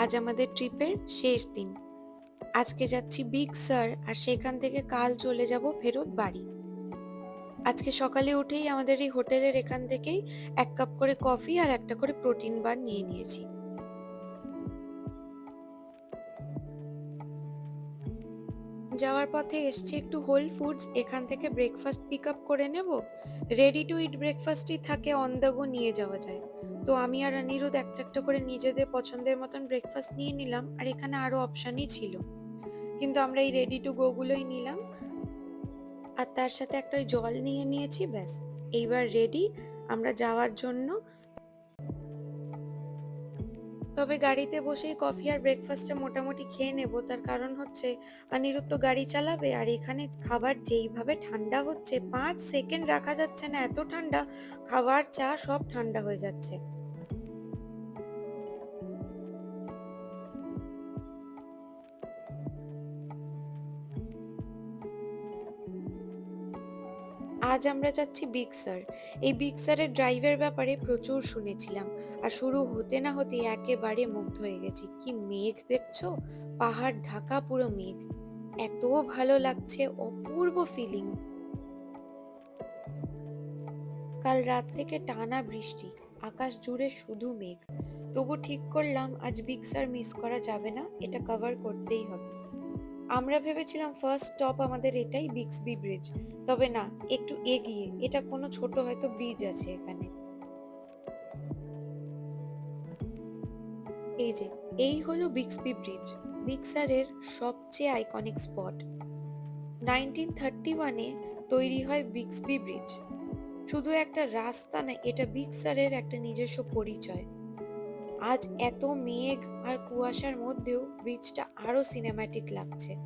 আজ আমাদের ট্রিপের শেষ দিন। আজকে যাচ্ছি বিগ স্যার আর সেখান থেকে কাল চলে যাব ফেরত বাড়ি। আজকে সকালে উঠেই আমাদের এই হোটেলের এখান থেকেই এক কাপ করে কফি আর একটা করে প্রোটিন বার নিয়ে নিয়েছি। যাওয়ার পথে এসছি একটু হোল ফুডস, এখান থেকে ব্রেকফাস্ট পিক আপ করে নেব। রেডি টু ইট ব্রেকফাস্টই থাকে, অন দ্য গো নিয়ে যাওয়া যায়। তো আমি আর অনিরুদ্ধ একটা একটা করে নিজেদের পছন্দের মতন ব্রেকফাস্ট নিয়ে নিলাম আর এখানে আরও অপশানই ছিল। কিন্তু আমরা এই রেডি টু গোগুলোই নিলাম। আর তার সাথে একটা জল নিয়ে নিয়েছি, ব্যাস। এইবার রেডি আমরা যাওয়ার জন্য তবে গাড়িতে বসেই কফি আর ব্রেকফাস্টটা মোটামুটি খেয়ে নেব। তার কারণ হচ্ছে, অনিরুদ্ধ গাড়ি চালাবে আর এখানে খাবার যেইভাবে ঠান্ডা হচ্ছে, পাঁচ সেকেন্ড রাখা যাচ্ছে না, এত ঠান্ডা, খাবার, চা সব ঠান্ডা হয়ে যাচ্ছে। আজ আমরা যাচ্ছি বিগ এই বিগ ড্রাইভের ব্যাপারে প্রচুর শুনেছিলাম। আর শুরু হতে না হতে একেবারে মুগ্ধ হয়ে গেছি। কি মেঘ দেখছ? পাহাড় ঢাকা পুরো মেঘ। এত ভালো লাগছে, অপূর্ব ফিলিং কাল রাত থেকে টানা বৃষ্টি, আকাশ জুড়ে শুধু মেঘ। তবু ঠিক করলাম, আজ বিগ মিস করা যাবে না, এটা কভার করতেই হবে। আমরা ভেবেছিলাম ফার্স্ট স্টপ আমাদের এটাই বিক্সবি ব্রিজ তবে না, একটু এগিয়ে, এটা কোনো ছোট হয়তো ব্রিজ আছে এখানে। এই যে, এই হলো বিক্সবি ব্রিজ বিক্সারের সবচেয়ে আইকনিক স্পট নাইনটিন থার্টি ওয়ানে তৈরি হয় বিক্সবি ব্রিজ শুধু একটা রাস্তা না, এটা বিক্সারের একটা নিজস্ব পরিচয়। আজ এত মেঘ আর কুয়াশার মধ্যেও ব্রিজটা আরও সিনেম্যাটিক লাগছে।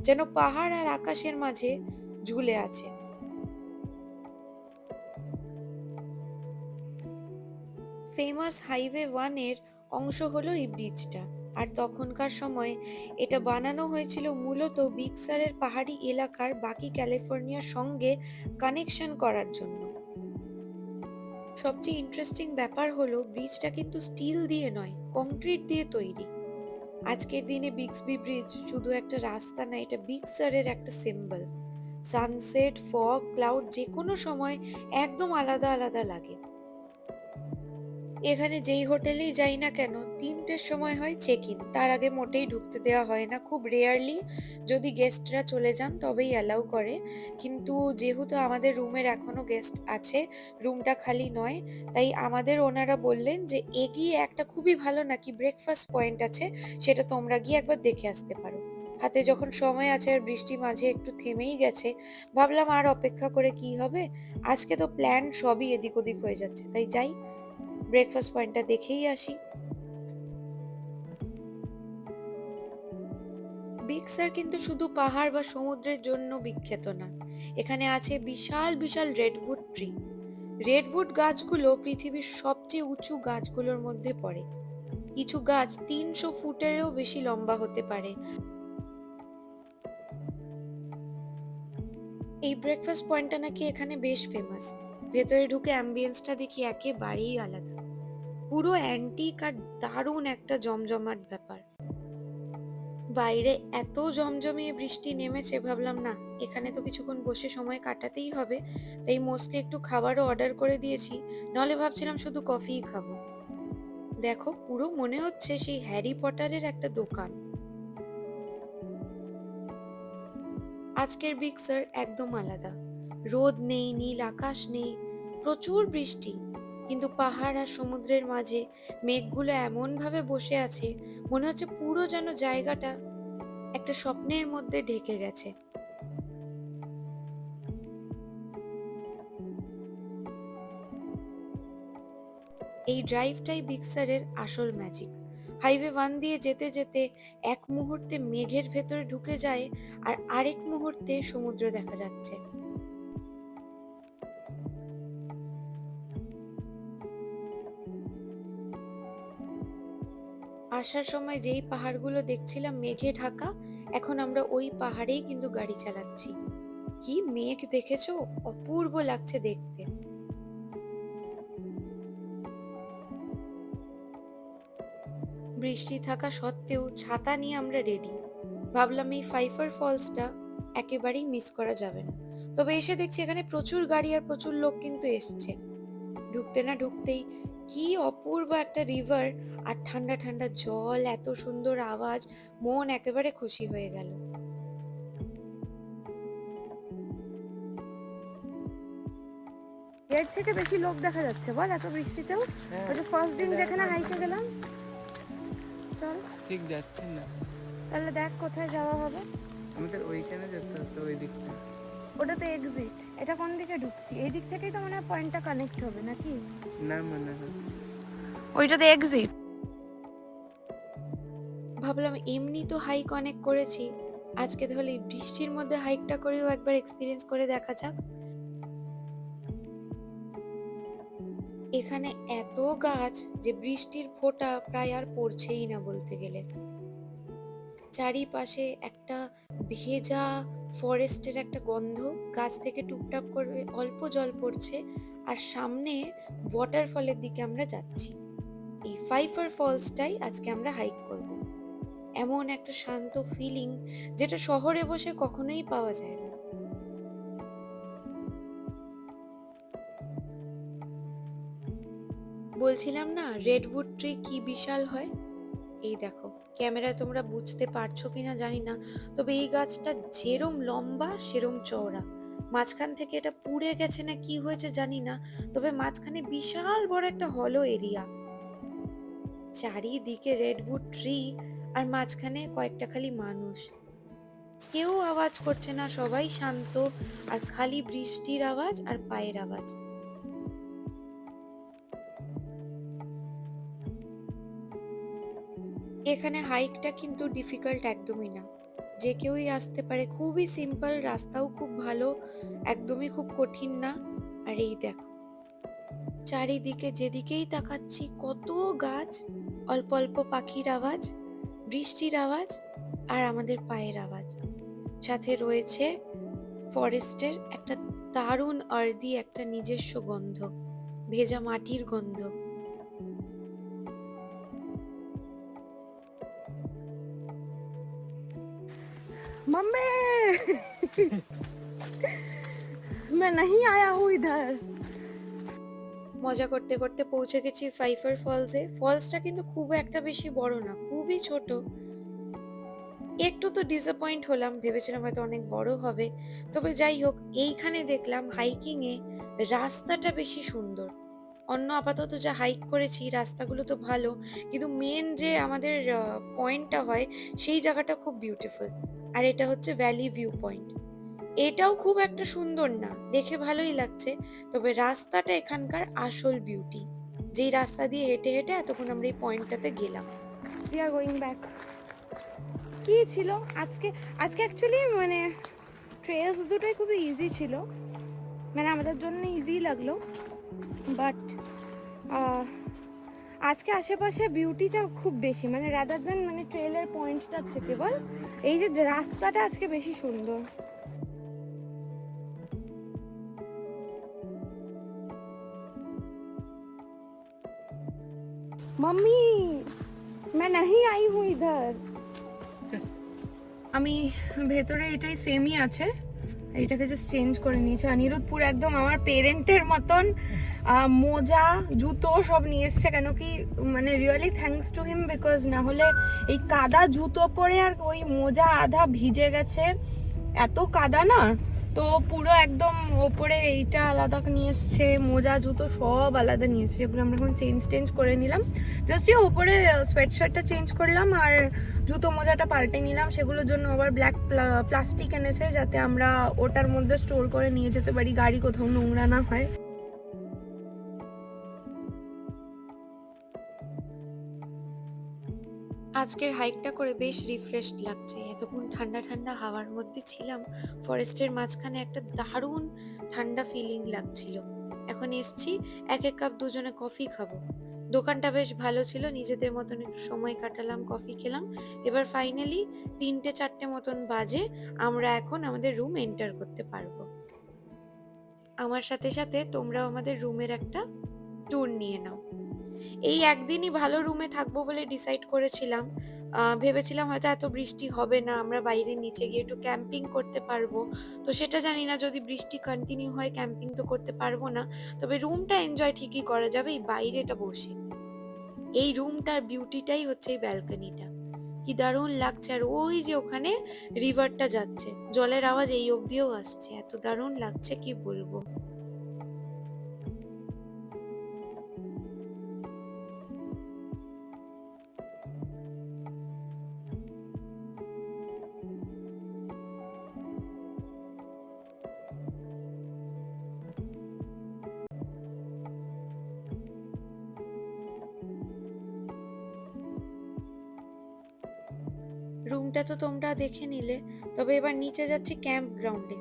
যেন পাহাড় আর আকাশের মাঝে ঝুলে আছে। ফেমাস হাইওয়ে ওয়ানের অংশ হলো এই ব্রিজটা আর তখনকার সময় এটা বানানো হয়েছিল মূলত বিক্সারের পাহাড়ি এলাকার বাকি ক্যালিফোর্নিয়ার সঙ্গে কানেকশন করার জন্য। সবচেয়ে ইন্টারেস্টিং ব্যাপার হলো ব্রিজটা কিন্তু স্টিল দিয়ে নয় কংক্রিট দিয়ে তৈরি। আজকের দিনে বিক্সবি ব্রিজ শুধু একটা রাস্তা না, এটা বিগ সারের একটা সিম্বল সানসেট ফগ ক্লাউড যে কোনো সময় একদম আলাদা আলাদা লাগে। এখানে যেই হোটেলেই যাই না কেন, তিনটের সময় হয় চেক ইন তার আগে মোটেই ঢুকতে দেওয়া হয় না। খুব রেয়ারলি যদি গেস্টরা চলে যান, তবেই অ্যালাউ করে। কিন্তু যেহেতু আমাদের রুমের এখনও গেস্ট আছে, রুমটা খালি নয়, তাই আমাদের ওনারা বললেন যে, এগিয়ে একটা খুবই ভালো নাকি ব্রেকফাস্ট পয়েন্ট আছে, সেটা তোমরা গিয়ে একবার দেখে আসতে পারো। হাতে যখন সময় আছে আর বৃষ্টি মাঝে একটু থেমেই গেছে, ভাবলাম আর অপেক্ষা করে কি হবে? আজকে তো প্ল্যান সবই এদিক ওদিক হয়ে যাচ্ছে। তাই যাই ব্রেকফাস্ট পয়েন্টটা দেখেই আসি। বিগ কিন্তু শুধু পাহাড় বা সমুদ্রের জন্য বিখ্যাত না। এখানে আছে বিশাল বিশাল রেডউড ট্রি রেডউড গাছগুলো পৃথিবীর সবচেয়ে উঁচু গাছগুলোর মধ্যে পড়ে। কিছু গাছ তিনশো ফুটেরও বেশি লম্বা হতে পারে। এই ব্রেকফাস্ট পয়েন্টটা নাকি এখানে বেশ ফেমাস ভেতরে ঢুকে অ্যাম্বিয়েন্সটা দেখি একেবারেই আলাদা। পুরো অ্যান্টিক আর দারুণ একটা জমজমাট ব্যাপার। বাইরে এত জমজমিয়ে বৃষ্টি নেমেছে, ভাবলাম না, এখানে তো কিছুক্ষণ বসে সময় কাটাতেই হবে, তাই মোস্টলি একটু খাবারও অর্ডার করে দিয়েছি নাহলে ভাবছিলাম শুধু কফিই খাব। দেখো, পুরো মনে হচ্ছে সেই হ্যারি পটারের একটা দোকান। আজকের বিগ স্যার একদম আলাদা। রোদ নেই, নীল আকাশ নেই, প্রচুর বৃষ্টি। কিন্তু পাহাড় আর সমুদ্রের মাঝে মেঘগুলো এমন ভাবে বসে আছে, মনে হচ্ছে পুরো যেন জায়গাটা একটা স্বপ্নের মধ্যে ঢেকে গেছে। এই ড্রাইভটাই বিক্সারের আসল ম্যাজিক। হাইওয়ে ওয়ান দিয়ে যেতে যেতে এক মুহূর্তে মেঘের ভেতরে ঢুকে যায় আর আরেক মুহূর্তে সমুদ্র দেখা যাচ্ছে। আসার সময় যেই পাহাড়গুলো দেখছিলাম মেঘে ঢাকা, এখন আমরা ওই পাহাড়েই কিন্তু গাড়ি চালাচ্ছি। কি মেঘ দেখেছ? অপূর্ব লাগছে দেখতে। বৃষ্টি থাকা সত্ত্বেও ছাতা নিয়ে আমরা রেডি ভাবলাম এই ফাইফার ফলসটা একেবারেই মিস করা যাবে না। তবে এসে দেখছি এখানে প্রচুর গাড়ি আর প্রচুর লোক কিন্তু এসছে। ঢুকতে না ঢুকতেই কি অপূর্ব একটা রিভার আর ঠান্ডা ঠান্ডা জল এত সুন্দর আওয়াজ মন একেবারে খুশি হয়ে গেল। এর থেকে বেশি লোক দেখা যাচ্ছে বল এত বৃষ্টিতেও? ওই ফার্স্ট দিন যেখানে হাইকে গেলাম। চল। ঠিক যাচ্ছে না। তাহলে দেখ কোথায় যাওয়া হবে। আমাদের ওইখানে যেতে হতো ওই দিকটা। ওটা তো এক্সিট এটা কোন দিকে ঢুকছি? এই দিক থেকেই তো মনে হয় পয়েন্টটা কানেক্ট হবে নাকি? না মনে হয়। ওইটাতে এক্সিট ভাবলাম এমনি তো হাইক অনেক করেছি। আজকে তাহলে এই বৃষ্টির মধ্যে হাইকটা করেও একবার এক্সপিরিয়েন্স করে দেখা যাক। এখানে এত গাছ যে বৃষ্টির ফোঁটা প্রায় আর পড়ছেই না বলতে গেলে। চারিপাশে একটা ভেজা ফরেস্টের একটা গন্ধ, গাছ থেকে টুপটাপ করে অল্প জল পড়ছে আর সামনে ওয়াটারফলের দিকে আমরা যাচ্ছি। এই ফাইফার ফলসটাই আজকে আমরা হাইক করব। এমন একটা শান্ত ফিলিং যেটা শহরে বসে কখনোই পাওয়া যায় না। বলছিলাম না রেডউড ট্রি কি বিশাল হয়? এই দেখো, ক্যামেরায় তোমরা বুঝতে পারছ কিনা জানি না, তবে এই গাছটা যেরম লম্বা, সেরম চওড়া। মাঝখান থেকে এটা পুড়ে গেছে না কি হয়েছে জানি না, তবে মাঝখানে বিশাল বড় একটা হলো এরিয়া চারিদিকে রেডউড ট্রি আর মাঝখানে কয়েকটা খালি মানুষ। কেউ আওয়াজ করছে না, সবাই শান্ত, আর খালি বৃষ্টির আওয়াজ আর পায়ের আওয়াজ। এখানে হাইকটা কিন্তু ডিফিকাল্ট একদমই না। যে কেউই আসতে পারে, খুবই সিম্পল রাস্তাও খুব ভালো, একদমই খুব কঠিন না। আর এই দেখো, চারিদিকে যেদিকেই তাকাচ্ছি, কত গাছ, অল্প অল্প পাখির আওয়াজ, বৃষ্টির আওয়াজ, আর আমাদের পায়ের আওয়াজ। সাথে রয়েছে ফরেস্টের একটা দারুণ, আর্দি একটা নিজস্ব গন্ধ, ভেজা মাটির গন্ধ। मम्मी मैं नहीं आया हूँ इधर মজা করতে করতে পৌঁছে গেছি ফাইফার ফলসে ফলসটা কিন্তু খুব একটা বেশি বড় না খুবই ছোট একটু তো ডিসঅ্যাপয়েন্ট হলাম ভেবেছিলাম হয়তো অনেক বড় হবে তবে যাই হোক এইখানে দেখলাম হাইকিং এ রাস্তাটা বেশি সুন্দর অন্য আপাতত যা হাইক করেছি, রাস্তাগুলো তো ভালো, কিন্তু মেন যে আমাদের পয়েন্টটা হয়, সেই জায়গাটা খুব বিউটিফুল আর এটা হচ্ছে ভ্যালি ভিউ পয়েন্ট এটাও খুব একটা সুন্দর না, দেখে ভালোই লাগছে, তবে রাস্তাটা এখানকার আসল বিউটি যেই রাস্তা দিয়ে হেঁটে হেঁটে এতক্ষণ আমরা এই পয়েন্টটাতে গেলাম। উই আর গোয়িং ব্যাক কি ছিল? আজকে আজকে অ্যাকচুয়ালি মানে ট্রেলস দুটোই খুবই ইজি ছিল। মানে আমাদের জন্য ইজি লাগল। বাট আজকে আশেপাশে বিউটিটা খুব বেশি মানে রাদার দেন মানে ট্রেলের পয়েন্টটা থেকে বল এই যে রাস্তাটা আজকে বেশি সুন্দর मम्मी मैं नहीं आई हूँ इधर আমি ভেতরে এটাই সেমই আছে এইটাকে জাস্ট চেঞ্জ করে নিয়েছে। অনিরুদ্ধপুর একদম আমার পেরেন্টের মতন মোজা, জুতো সব নিয়ে এসছে। কেন কি মানে really thanks to him because না হলে এই কাদা জুতো পরে আর ওই মোজা আধা ভিজে গেছে। এত কাদা না? তো পুরো একদম ওপরে এইটা আলাদা নিয়ে এসছে, মোজা, জুতো সব আলাদা নিয়ে এসছে। যেগুলো আমরা এখন চেঞ্জ টেঞ্জ করে নিলাম। জাস্ট এই ওপরে সোয়েট শার্টটা চেঞ্জ করলাম আর জুতো মোজাটা পাল্টে নিলাম, সেগুলোর জন্য আবার ব্ল্যাক প্লাস্টিক এনেছে যাতে আমরা ওটার মধ্যে স্টোর করে নিয়ে যেতে পারি, গাড়ি কোথাও নোংরা না হয়। আজকের হাইকটা করে বেশ রিফ্রেশড লাগছে। এতক্ষণ ঠান্ডা ঠান্ডা হাওয়ার মধ্যে ছিলাম ফরেস্টের মাঝখানে একটা দারুণ ঠান্ডা ফিলিং লাগছিল। এখন এসছি, এক এক কাপ দুজনে কফি খাব। দোকানটা বেশ ভালো ছিল, নিজেদের মতন একটু সময় কাটালাম কফি খেলাম। এবার ফাইনালি তিনটে চারটে মতন বাজে, আমরা এখন আমাদের রুম এন্টার করতে পারব। আমার সাথে সাথে তোমরাও আমাদের রুমের একটা ট্যুর নিয়ে নাও। এই একদিনই ভালো রুমে থাকব বলে ডিসাইড করেছিলাম। ভেবেছিলাম হয়তো এত বৃষ্টি হবে না, আমরা বাইরে নিচে গিয়ে একটু ক্যাম্পিং করতে পারব। তো সেটা জানি না, যদি বৃষ্টি কন্টিনিউ হয় ক্যাম্পিং তো করতে পারব না। তবে রুমটা এনজয় ঠিকই করা যাবে, এই বাইরেটা বসে। এই রুমটার বিউটিটাই হচ্ছে এই ব্যালকনিটা কি দারুণ লাগছে, আর ওই যে ওখানে রিভারটা যাচ্ছে। জলের আওয়াজ এই অবধিও আসছে, এত দারুণ লাগছে, কি বলব? রুমটা তো তোমরা দেখে নিলে। তবে এবার নিচে যাচ্ছি ক্যাম্প গ্রাউন্ডে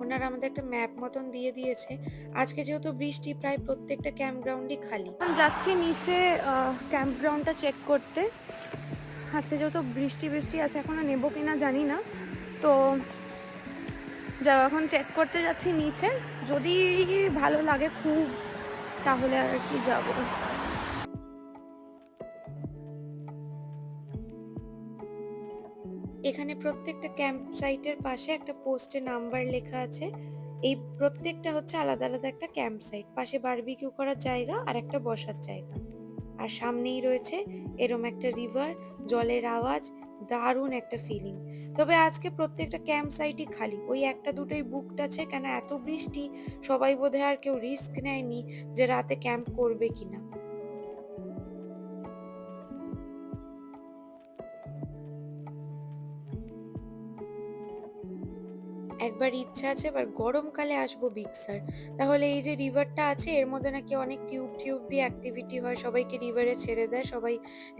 ওনারা আমাদের একটা ম্যাপ মতন দিয়ে দিয়েছে। আজকে যেহেতু বৃষ্টি, প্রায় প্রত্যেকটা ক্যাম্প গ্রাউন্ডই খালি। যাচ্ছি নিচে ক্যাম্প গ্রাউন্ডটা চেক করতে। আজকে যেহেতু বৃষ্টি বৃষ্টি আছে, এখনও নেব কিনা জানি না। তো যা এখন চেক করতে যাচ্ছি নিচে। যদি ভালো লাগে খুব, তাহলে আর কি যাব। এখানে প্রত্যেকটা ক্যাম্প সাইটের পাশে একটা পোস্টে নাম্বার লেখা আছে। এই প্রত্যেকটা হচ্ছে আলাদা আলাদা একটা ক্যাম্প সাইট পাশে বারবিকিউ করার জায়গা আর একটা বসার জায়গা। আর সামনেই রয়েছে এরম একটা রিভার, জলের আওয়াজ, দারুণ একটা ফিলিং। তবে আজকে প্রত্যেকটা ক্যাম্প সাইটই খালি। ওই একটা দুটোই বুকড আছে। কেন এত বৃষ্টি? সবাই বোধহয় আর কেউ রিস্ক নেয়নি যে রাতে ক্যাম্প করবে কিনা। একবার ইচ্ছা আছে, এবার গরমকালে আসব বিগসার তাহলে এই যে রিভারটা আছে, এর মধ্যে নাকি অনেক টিউব টিউব দিয়ে অ্যাক্টিভিটি হয়, সবাইকে রিভারে ছেড়ে দেয়, সবাই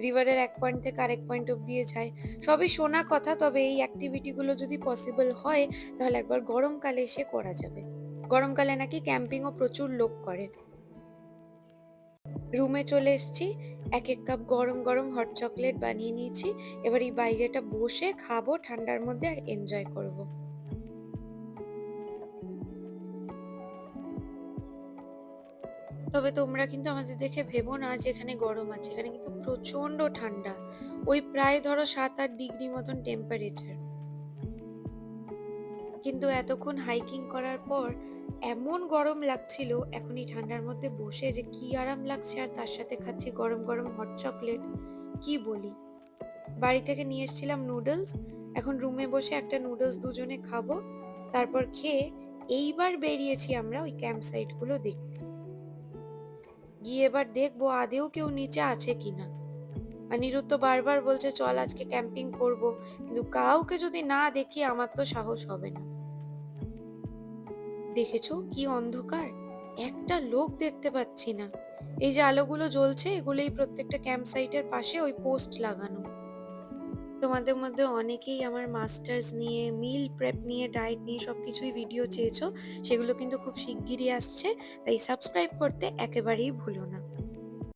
রিভারের এক পয়েন্ট থেকে আরেক পয়েন্ট অব্দি যায়। সবই শোনা কথা, তবে এই অ্যাক্টিভিটিগুলো যদি পসিবল হয়, তাহলে একবার গরমকালে এসে করা যাবে। গরমকালে নাকি ক্যাম্পিংও প্রচুর লোক করে। রুমে চলে এসেছি, এক এক কাপ গরম গরম হট চকলেট বানিয়ে নিয়েছি। এবার এই বাইরেটা বসে খাব, ঠান্ডার মধ্যে আর এনজয় করব। তবে তোমরা কিন্তু আমাদের দেখে ভেবো না যে এখানে গরম আছে। এখানে কিন্তু প্রচণ্ড ঠান্ডা। ওই প্রায় ধরো সাত আট ডিগ্রি মতন টেম্পারেচার কিন্তু এতক্ষণ হাইকিং করার পর এমন গরম লাগছিল, এখন ঠান্ডার মধ্যে বসে যে কি আরাম লাগছে আর তার সাথে খাচ্ছি গরম গরম হট চকলেট কি বলি? বাড়ি থেকে নিয়ে এসেছিলাম নুডলস এখন রুমে বসে একটা নুডলস দুজনে খাব। তারপর খেয়ে এইবার বেরিয়েছি আমরা ওই ক্যাম্প সাইটগুলো দেখতে। গিয়ে এবার দেখব আদেও কেউ নিচে আছে কিনা। অনিরুদ্ধ বারবার বলছে, চল আজকে ক্যাম্পিং করব। কিন্তু কাউকে যদি না দেখি, আমার তো সাহস হবে না। দেখেছ কি অন্ধকার? একটা লোক দেখতে পাচ্ছি না। এই যে আলোগুলো জ্বলছে, এগুলোই প্রত্যেকটা ক্যাম্প সাইটের পাশে ওই পোস্ট লাগানো। তোমাদের মধ্যে অনেকেই আমার মাস্টার্স নিয়ে মিল প্রেপ নিয়ে ডায়েট নিয়ে সব কিছুই ভিডিও চেয়েছো। সেগুলো কিন্তু খুব শিগগিরই আসছে। তাই সাবস্ক্রাইব করতে একেবারেই ভুলো না।